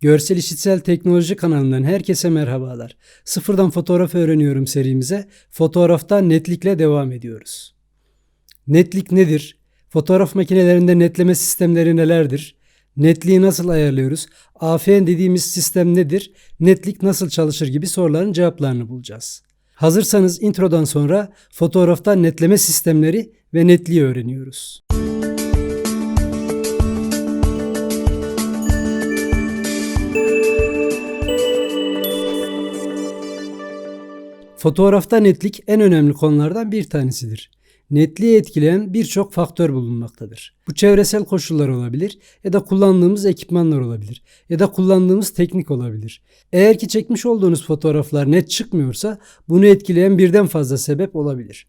Görsel İşitsel Teknoloji kanalından herkese merhabalar. Sıfırdan fotoğraf öğreniyorum serimize fotoğrafta netlikle devam ediyoruz. Netlik nedir? Fotoğraf makinelerinde netleme sistemleri nelerdir? Netliği nasıl ayarlıyoruz? AFN dediğimiz sistem nedir? Netlik nasıl çalışır gibi soruların cevaplarını bulacağız. Hazırsanız introdan sonra fotoğrafta netleme sistemleri ve netliği öğreniyoruz. Fotoğrafta netlik en önemli konulardan bir tanesidir. Netliği etkileyen birçok faktör bulunmaktadır. Bu çevresel koşullar olabilir ya da kullandığımız ekipmanlar olabilir ya da kullandığımız teknik olabilir. Eğer ki çekmiş olduğunuz fotoğraflar net çıkmıyorsa bunu etkileyen birden fazla sebep olabilir.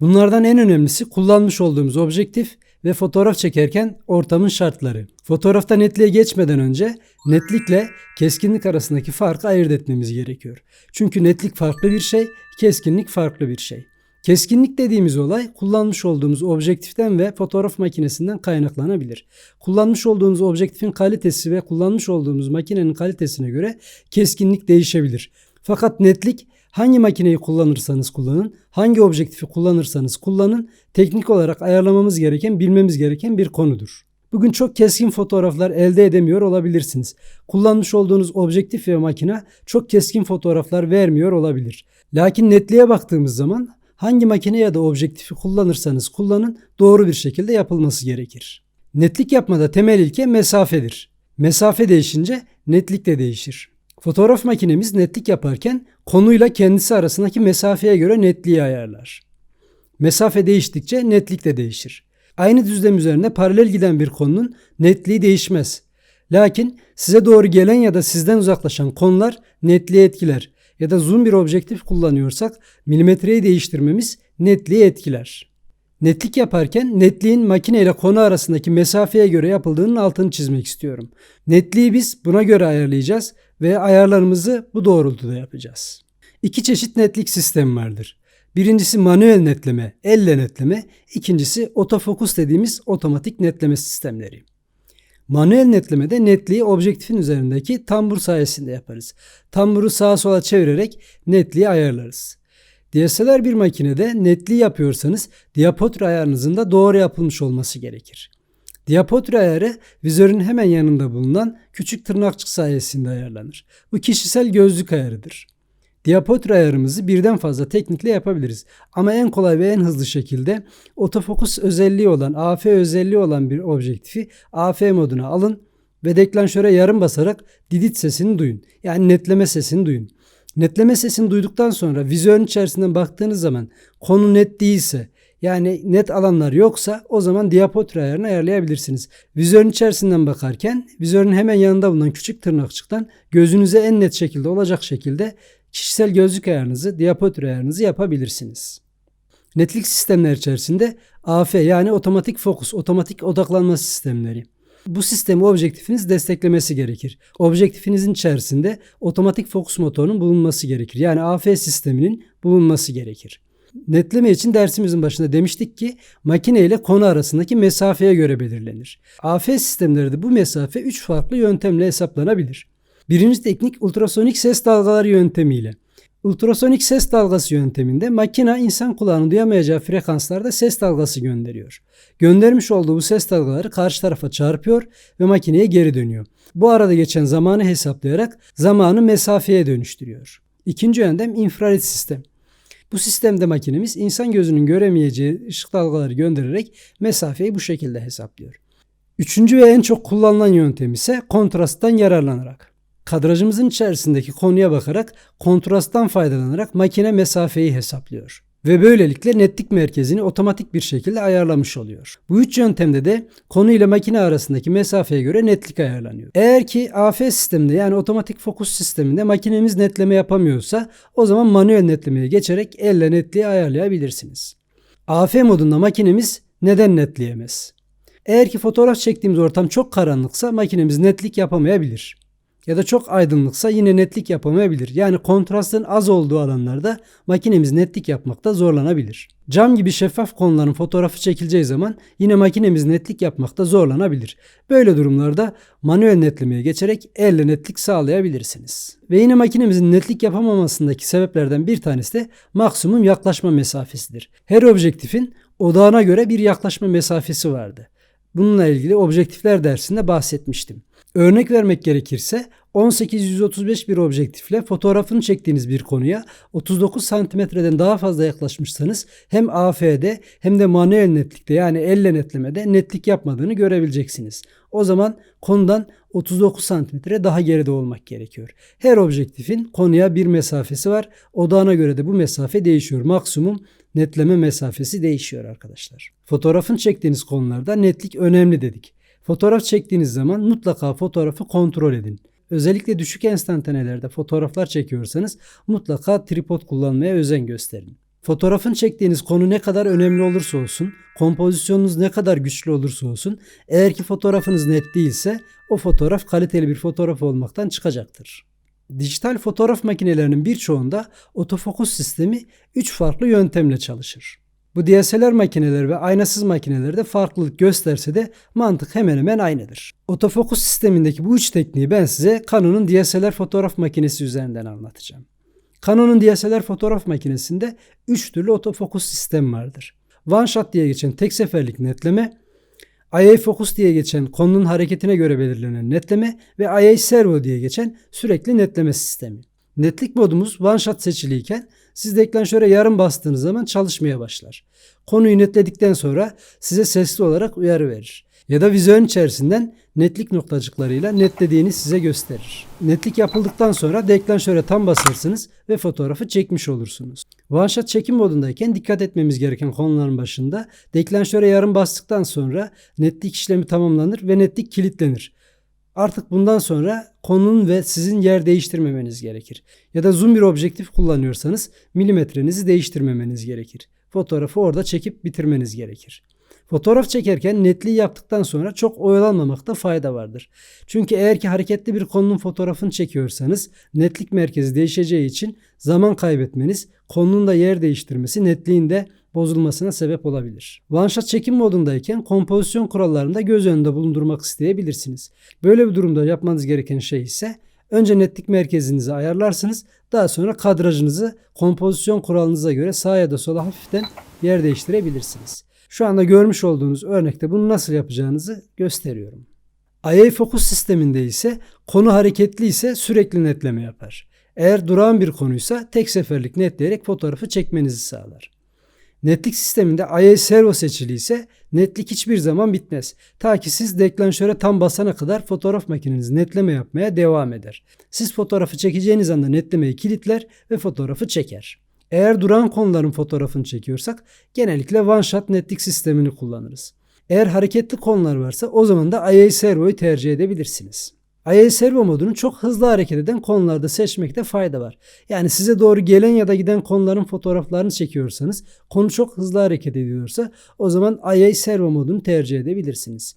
Bunlardan en önemlisi kullanmış olduğumuz objektif ve fotoğraf çekerken ortamın şartları. Fotoğrafta netliğe geçmeden önce netlikle keskinlik arasındaki farkı ayırt etmemiz gerekiyor. Çünkü netlik farklı bir şey, keskinlik farklı bir şey. Keskinlik dediğimiz olay kullanmış olduğumuz objektiften ve fotoğraf makinesinden kaynaklanabilir. Kullanmış olduğumuz objektifin kalitesi ve kullanmış olduğumuz makinenin kalitesine göre keskinlik değişebilir. Fakat netlik hangi makineyi kullanırsanız kullanın, hangi objektifi kullanırsanız kullanın, teknik olarak ayarlamamız gereken, bilmemiz gereken bir konudur. Bugün çok keskin fotoğraflar elde edemiyor olabilirsiniz. Kullanmış olduğunuz objektif ve makine çok keskin fotoğraflar vermiyor olabilir. Lakin netliğe baktığımız zaman hangi makine ya da objektifi kullanırsanız kullanın doğru bir şekilde yapılması gerekir. Netlik yapmada temel ilke mesafedir. Mesafe değişince netlik de değişir. Fotoğraf makinemiz netlik yaparken konuyla kendisi arasındaki mesafeye göre netliği ayarlar. Mesafe değiştikçe netlik de değişir. Aynı düzlem üzerinde paralel giden bir konunun netliği değişmez. Lakin size doğru gelen ya da sizden uzaklaşan konular netliği etkiler ya da zoom bir objektif kullanıyorsak milimetreyi değiştirmemiz netliği etkiler. Netlik yaparken netliğin makine ile konu arasındaki mesafeye göre yapıldığının altını çizmek istiyorum. Netliği biz buna göre ayarlayacağız ve ayarlarımızı bu doğrultuda yapacağız. İki çeşit netlik sistemi vardır. Birincisi manuel netleme, elle netleme. İkincisi otofokus dediğimiz otomatik netleme sistemleri. Manuel netlemede netliği objektifin üzerindeki tambur sayesinde yaparız. Tamburu sağa sola çevirerek netliği ayarlarız. DSLR bir makinede netliği yapıyorsanız diapotre ayarınızın da doğru yapılmış olması gerekir. Diapotre ayarı vizörün hemen yanında bulunan küçük tırnakçık sayesinde ayarlanır. Bu kişisel gözlük ayarıdır. Diapotre ayarımızı birden fazla teknikle yapabiliriz. Ama en kolay ve en hızlı şekilde otofokus özelliği olan, AF özelliği olan bir objektifi AF moduna alın ve deklanşöre yarım basarak didit sesini duyun. Yani netleme sesini duyun. Netleme sesini duyduktan sonra vizörün içerisinden baktığınız zaman konu net değilse yani net alanlar yoksa o zaman diapotre ayarını ayarlayabilirsiniz. Vizörün içerisinden bakarken vizörün hemen yanında bulunan küçük tırnakçıktan gözünüze en net şekilde olacak şekilde kişisel gözlük ayarınızı, diapotre ayarınızı yapabilirsiniz. Netlik sistemler içerisinde AF yani otomatik fokus, otomatik odaklanma sistemleri. Bu sistemi objektifiniz desteklemesi gerekir. Objektifinizin içerisinde otomatik fokus motorunun bulunması gerekir. Yani AF sisteminin bulunması gerekir. Netleme için dersimizin başında demiştik ki makine ile konu arasındaki mesafeye göre belirlenir. AF sistemlerde bu mesafe 3 farklı yöntemle hesaplanabilir. Birinci teknik ultrasonik ses dalgaları yöntemiyle. Ultrasonik ses dalgası yönteminde makina insan kulağının duyamayacağı frekanslarda ses dalgası gönderiyor. Göndermiş olduğu bu ses dalgaları karşı tarafa çarpıyor ve makineye geri dönüyor. Bu arada geçen zamanı hesaplayarak zamanı mesafeye dönüştürüyor. İkinci yöntem infrared sistem. Bu sistemde makinemiz insan gözünün göremeyeceği ışık dalgaları göndererek mesafeyi bu şekilde hesaplıyor. Üçüncü ve en çok kullanılan yöntem ise kontrasttan yararlanarak. Kadrajımızın içerisindeki konuya bakarak kontrasttan faydalanarak makine mesafeyi hesaplıyor ve böylelikle netlik merkezini otomatik bir şekilde ayarlamış oluyor. Bu üç yöntemde de konu ile makine arasındaki mesafeye göre netlik ayarlanıyor. Eğer ki AF sisteminde yani otomatik fokus sisteminde makinemiz netleme yapamıyorsa o zaman manuel netlemeye geçerek elle netliği ayarlayabilirsiniz. AF modunda makinemiz neden netleyemez? Eğer ki fotoğraf çektiğimiz ortam çok karanlıksa makinemiz netlik yapamayabilir. Ya da çok aydınlıksa yine netlik yapamayabilir. Yani kontrastın az olduğu alanlarda makinemiz netlik yapmakta zorlanabilir. Cam gibi şeffaf konuların fotoğrafı çekileceği zaman yine makinemiz netlik yapmakta zorlanabilir. Böyle durumlarda manuel netlemeye geçerek elle netlik sağlayabilirsiniz. Ve yine makinemizin netlik yapamamasındaki sebeplerden bir tanesi de maksimum yaklaşma mesafesidir. Her objektifin odağına göre bir yaklaşma mesafesi vardı. Bununla ilgili objektifler dersinde bahsetmiştim. Örnek vermek gerekirse 18-135 bir objektifle fotoğrafını çektiğiniz bir konuya 39 santimetreden daha fazla yaklaşmışsanız hem AF'de hem de manuel netlikte yani elle netlemede netlik yapmadığını görebileceksiniz. O zaman konudan 39 santimetre daha geride olmak gerekiyor. Her objektifin konuya bir mesafesi var. Odağına göre de bu mesafe değişiyor. Maksimum netleme mesafesi değişiyor arkadaşlar. Fotoğrafın çektiğiniz konularda netlik önemli dedik. Fotoğraf çektiğiniz zaman mutlaka fotoğrafı kontrol edin. Özellikle düşük enstantanelerde fotoğraflar çekiyorsanız mutlaka tripod kullanmaya özen gösterin. Fotoğrafın çektiğiniz konu ne kadar önemli olursa olsun, kompozisyonunuz ne kadar güçlü olursa olsun, eğer ki fotoğrafınız net değilse o fotoğraf kaliteli bir fotoğraf olmaktan çıkacaktır. Dijital fotoğraf makinelerinin birçoğunda otofokus sistemi 3 farklı yöntemle çalışır. Bu DSLR makineler ve aynasız makinelerde farklılık gösterse de mantık hemen hemen aynıdır. Otofokus sistemindeki bu üç tekniği ben size Canon'un DSLR fotoğraf makinesi üzerinden anlatacağım. Canon'un DSLR fotoğraf makinesinde 3 türlü otofokus sistem vardır. One shot diye geçen tek seferlik netleme, IA Focus diye geçen konunun hareketine göre belirlenen netleme ve IA Servo diye geçen sürekli netleme sistemi. Netlik modumuz one shot seçiliyken siz deklanşöre yarım bastığınız zaman çalışmaya başlar. Konuyu netledikten sonra size sesli olarak uyarı verir. Ya da vizyon içerisinden netlik noktacıklarıyla netlediğini size gösterir. Netlik yapıldıktan sonra deklanşöre tam basarsınız ve fotoğrafı çekmiş olursunuz. One shot çekim modundayken dikkat etmemiz gereken konuların başında deklanşöre yarım bastıktan sonra netlik işlemi tamamlanır ve netlik kilitlenir. Artık bundan sonra konunun ve sizin yer değiştirmemeniz gerekir. Ya da zoom bir objektif kullanıyorsanız milimetrenizi değiştirmemeniz gerekir. Fotoğrafı orada çekip bitirmeniz gerekir. Fotoğraf çekerken netliği yaptıktan sonra çok oyalanmamakta fayda vardır. Çünkü eğer ki hareketli bir konunun fotoğrafını çekiyorsanız netlik merkezi değişeceği için zaman kaybetmeniz, konunun da yer değiştirmesi netliğin de bozulmasına sebep olabilir. One shot çekim modundayken kompozisyon kurallarında göz önünde bulundurmak isteyebilirsiniz. Böyle bir durumda yapmanız gereken şey ise önce netlik merkezinizi ayarlarsınız. Daha sonra kadrajınızı kompozisyon kuralınıza göre sağa ya da sola hafiften yer değiştirebilirsiniz. Şu anda görmüş olduğunuz örnekte bunu nasıl yapacağınızı gösteriyorum. IA Focus sisteminde ise konu hareketli ise sürekli netleme yapar. Eğer durağan bir konuysa tek seferlik netleyerek fotoğrafı çekmenizi sağlar. Netlik sisteminde IA servo seçili ise netlik hiçbir zaman bitmez. Ta ki siz deklanşöre tam basana kadar fotoğraf makineniz netleme yapmaya devam eder. Siz fotoğrafı çekeceğiniz anda netlemeyi kilitler ve fotoğrafı çeker. Eğer duran konuların fotoğrafını çekiyorsak genellikle one shot netlik sistemini kullanırız. Eğer hareketli konular varsa o zaman da IA servoyu tercih edebilirsiniz. IA servo modunu çok hızlı hareket eden konularda seçmekte fayda var. Yani size doğru gelen ya da giden konuların fotoğraflarını çekiyorsanız, konu çok hızlı hareket ediyorsa o zaman IA servo modunu tercih edebilirsiniz.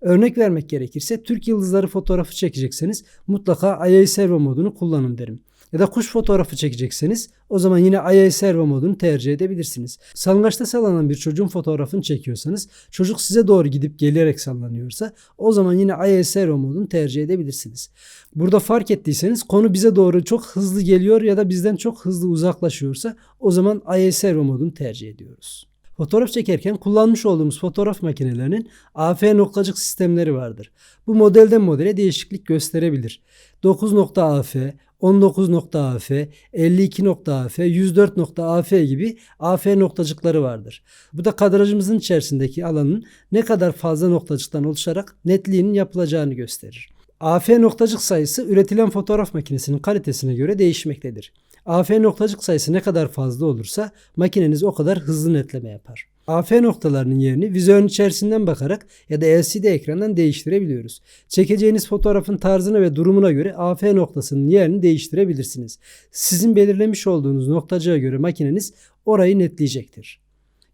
Örnek vermek gerekirse Türk yıldızları fotoğrafı çekecekseniz mutlaka IA servo modunu kullanın derim. Ya da kuş fotoğrafı çekecekseniz o zaman yine IA servo modunu tercih edebilirsiniz. Salıngaçta sallanan bir çocuğun fotoğrafını çekiyorsanız çocuk size doğru gidip gelerek sallanıyorsa o zaman yine IA servo modunu tercih edebilirsiniz. Burada fark ettiyseniz konu bize doğru çok hızlı geliyor ya da bizden çok hızlı uzaklaşıyorsa o zaman IA servo modunu tercih ediyoruz. Fotoğraf çekerken kullanmış olduğumuz fotoğraf makinelerinin AF noktacık sistemleri vardır. Bu modelden modele değişiklik gösterebilir. 9.AF, 19.AF, 52.AF, 104.AF gibi AF noktacıkları vardır. Bu da kadrajımızın içerisindeki alanın ne kadar fazla noktacıktan oluşarak netliğinin yapılacağını gösterir. AF noktacık sayısı üretilen fotoğraf makinesinin kalitesine göre değişmektedir. AF noktacık sayısı ne kadar fazla olursa makineniz o kadar hızlı netleme yapar. AF noktalarının yerini vizyon içerisinden bakarak ya da LCD ekrandan değiştirebiliyoruz. Çekeceğiniz fotoğrafın tarzına ve durumuna göre AF noktasının yerini değiştirebilirsiniz. Sizin belirlemiş olduğunuz noktacığa göre makineniz orayı netleyecektir.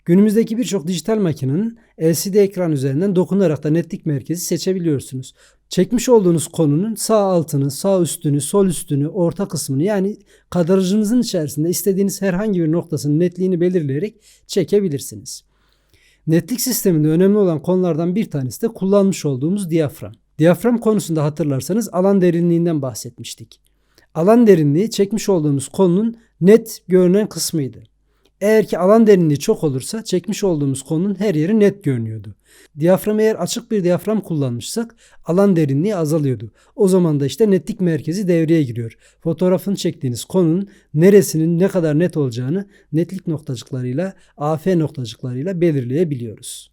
Günümüzdeki birçok dijital makinenin LCD ekran üzerinden dokunarak da netlik merkezi seçebiliyorsunuz. Çekmiş olduğunuz konunun sağ altını, sağ üstünü, sol üstünü, orta kısmını yani kadrajınızın içerisinde istediğiniz herhangi bir noktasının netliğini belirleyerek çekebilirsiniz. Netlik sisteminde önemli olan konulardan bir tanesi de kullanmış olduğumuz diyafram. Diyafram konusunda hatırlarsanız alan derinliğinden bahsetmiştik. Alan derinliği çekmiş olduğumuz konunun net görünen kısmıydı. Eğer ki alan derinliği çok olursa çekmiş olduğumuz konunun her yeri net görünüyordu. Diyafram eğer açık bir diyafram kullanmışsak alan derinliği azalıyordu. O zaman da işte netlik merkezi devreye giriyor. Fotoğrafını çektiğiniz konunun neresinin ne kadar net olacağını netlik noktacıklarıyla, AF noktacıklarıyla belirleyebiliyoruz.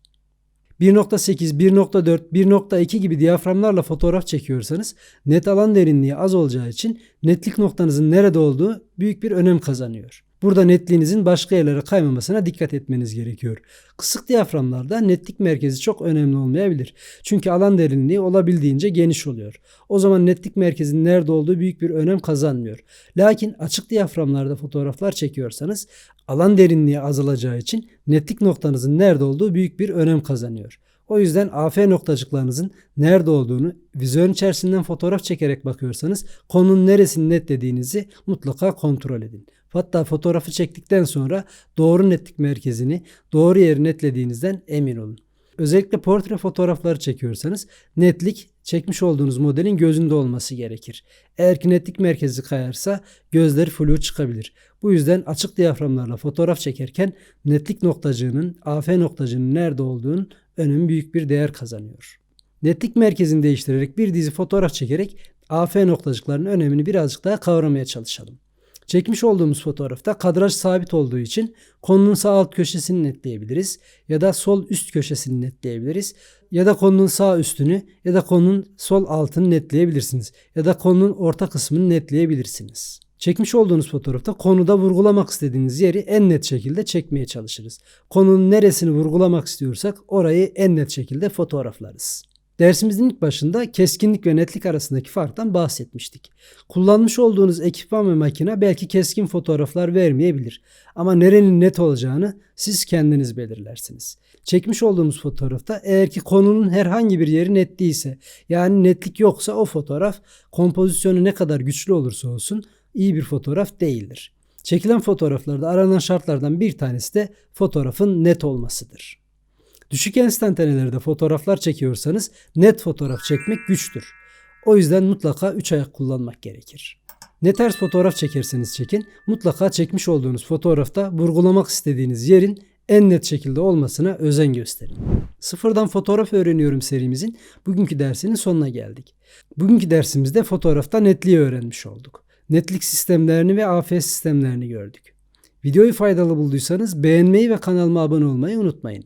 1.8, 1.4, 1.2 gibi diyaframlarla fotoğraf çekiyorsanız net alan derinliği az olacağı için netlik noktanızın nerede olduğu büyük bir önem kazanıyor. Burada netliğinizin başka yerlere kaymamasına dikkat etmeniz gerekiyor. Kısık diyaframlarda netlik merkezi çok önemli olmayabilir. Çünkü alan derinliği olabildiğince geniş oluyor. O zaman netlik merkezinin nerede olduğu büyük bir önem kazanmıyor. Lakin açık diyaframlarda fotoğraflar çekiyorsanız alan derinliği azalacağı için netlik noktanızın nerede olduğu büyük bir önem kazanıyor. O yüzden AF noktacıklarınızın nerede olduğunu vizyon içerisinden fotoğraf çekerek bakıyorsanız konunun neresini netlediğinizi mutlaka kontrol edin. Hatta fotoğrafı çektikten sonra doğru netlik merkezini doğru yeri netlediğinizden emin olun. Özellikle portre fotoğrafları çekiyorsanız netlik çekmiş olduğunuz modelin gözünde olması gerekir. Eğer ki netlik merkezi kayarsa gözleri flu çıkabilir. Bu yüzden açık diyaframlarla fotoğraf çekerken netlik noktacığının, AF noktacığının nerede olduğunun önemi büyük bir değer kazanıyor. Netlik merkezini değiştirerek bir dizi fotoğraf çekerek AF noktacıklarının önemini birazcık daha kavramaya çalışalım. Çekmiş olduğumuz fotoğrafta kadraj sabit olduğu için konunun sağ alt köşesini netleyebiliriz ya da sol üst köşesini netleyebiliriz ya da konunun sağ üstünü ya da konunun sol altını netleyebilirsiniz ya da konunun orta kısmını netleyebilirsiniz. Çekmiş olduğunuz fotoğrafta konuda vurgulamak istediğiniz yeri en net şekilde çekmeye çalışırız. Konunun neresini vurgulamak istiyorsak orayı en net şekilde fotoğraflarız. Dersimizin ilk başında keskinlik ve netlik arasındaki farktan bahsetmiştik. Kullanmış olduğunuz ekipman ve makine belki keskin fotoğraflar vermeyebilir ama nerenin net olacağını siz kendiniz belirlersiniz. Çekmiş olduğumuz fotoğrafta eğer ki konunun herhangi bir yeri net değilse yani netlik yoksa o fotoğraf kompozisyonu ne kadar güçlü olursa olsun iyi bir fotoğraf değildir. Çekilen fotoğraflarda aranan şartlardan bir tanesi de fotoğrafın net olmasıdır. Düşük enstantanelerde fotoğraflar çekiyorsanız net fotoğraf çekmek güçtür. O yüzden mutlaka 3 ayak kullanmak gerekir. Ne tarz fotoğraf çekerseniz çekin mutlaka çekmiş olduğunuz fotoğrafta vurgulamak istediğiniz yerin en net şekilde olmasına özen gösterin. Sıfırdan fotoğraf öğreniyorum serimizin bugünkü dersinin sonuna geldik. Bugünkü dersimizde fotoğrafta netliği öğrenmiş olduk. Netlik sistemlerini ve AF sistemlerini gördük. Videoyu faydalı bulduysanız beğenmeyi ve kanalıma abone olmayı unutmayın.